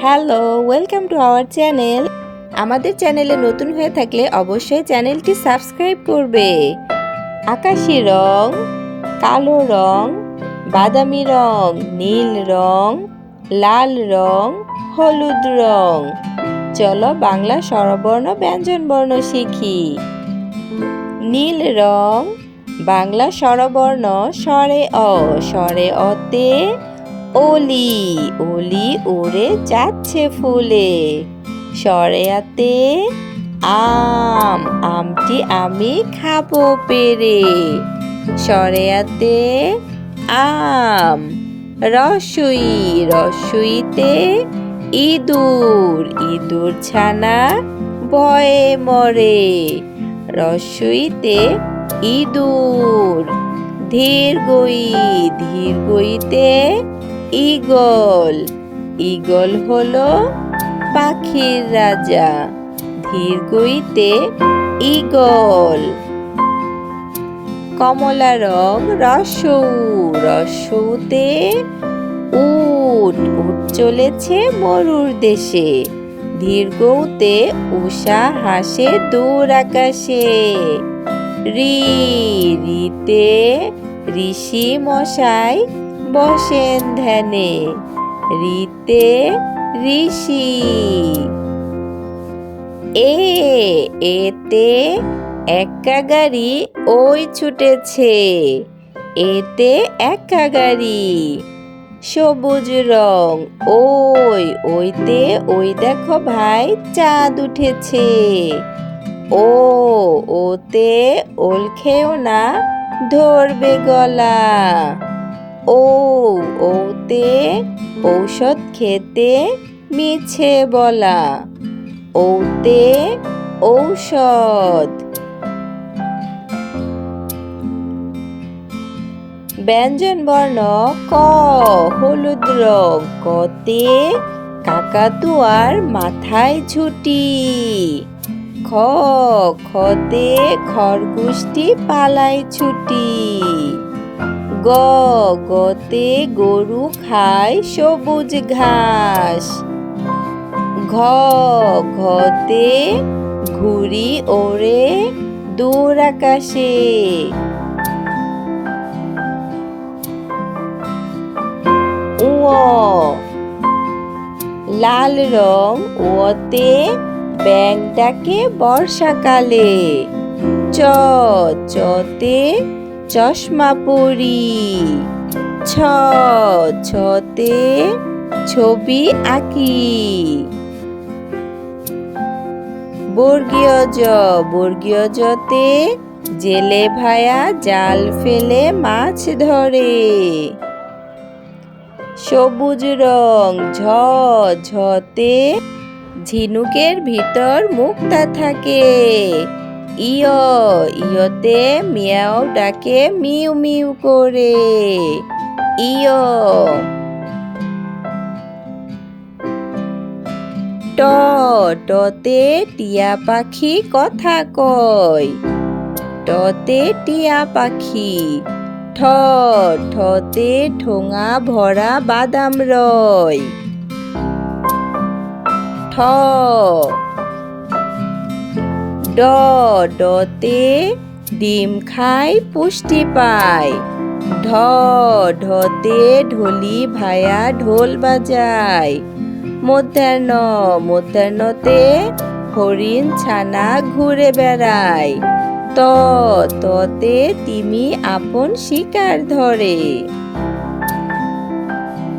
Hello, welcome to our channel. আমাদের চ্যানেলে নতুন হয়ে থাকলে অবশ্যই চ্যানেলটি সাবস্ক্রাইব করবে। আকাশি রং, কালো রং, বাদামি রং, নীল রং, লাল রং, হলুদ রং। চলো বাংলা স্বরবর্ণ, ব্যঞ্জনবর্ণ শিখি। নীল রং, বাংলা স্বরবর্ণ, স্বরে অ, স্বরে অতে ওলি ওলি উড়ে যাচ্ছে ফুলে। সরেয়াতে আম, আমটি আমি খাব পেরে। সরেয়াতে আম, রসুই, রসুইতে ইঁদুর ইঁদুর ছানা ভয়ে মরে। রসুইতে ইঁদুর, ধীর গই, ধীর গইতে ঈগল। ঈগল হলো পাখির রাজা। ধীর গইতে ঈগল। কমলা রং রসৌ, রসৌতে উট। উট চলেছে মরুর দেশে। ধীরগৌতে উষা হাসে দূর আকাশে। রি, রিতে ঋষি মশাই বসেন ধ্যানে। রিতে ঋষি। এ, এতে একা গাড়ি ওই ছুটেছে। এতে একা গাড়ি সবুজ রং। ওই, ওইতে, ওই দেখো ভাই চাঁদ উঠেছে। ও, ওতে ওল খেও না ধরবে গলা। ও ওতে ঔষধ খেতে মিছে বলা। ওতে ঔষধ। ব্যঞ্জন বর্ণ ক, হলুদ রং, কতে কাকাতুয়ার মাথায় ঝুটি। খ, খতে খরগোশটি পালায় ছুটি। গ, গতে গরু খায় সবুজ ঘাস। ঘ, ঘতে ঘুড়ি ওড়ে দূর আকাশে। লাল রং ওতে ব্যাংটাকে বর্ষাকালে। চ, চতে চশমা পরি। ছ, ছতে ছবি আঁকি। বর্গীয় জ, বর্গীয় জতে জেলে ভায়া জাল ফেলে মাছ ধরে। সবুজ রং, ঝ, ঝতে ঝিনুকের ভিতর মুক্তা থাকে। ইয়, ইয়তে মিয়াও ডাকে মিউ মিউ করে। ইয়। ট, টতে টিয়া পাখি কথা কয়। টতে টিয়া পাখি। ঠ, ঠতে ঠোঙা ভরা বাদাম রয়। ঠ ড, ডতে ডিম খাই, পুষ্টি পায় ঢ, ঢতে ঢোলি ভায়া ঢোল বাজায়। মধ্যাহ্ন, মধ্যাহ্নতে হরিণ ছানা ঘুরে বেড়ায়। ত, ততে তিমি আপন শিকার ধরে।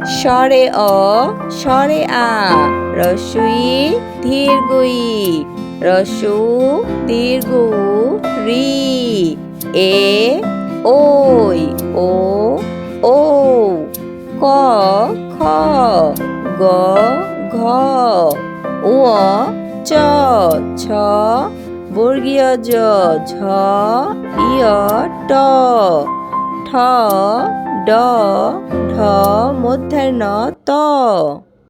স্বরে অ, স্বরে আ, রসুই, ধীরগুই। রসু দীর্ঘ রি এ ওই ও ও ক খ গ ঘ উ চ ছ বর্গীয় জ ঝ ইয় ট ঠ ড ঢ মধ্যাহ্ন ত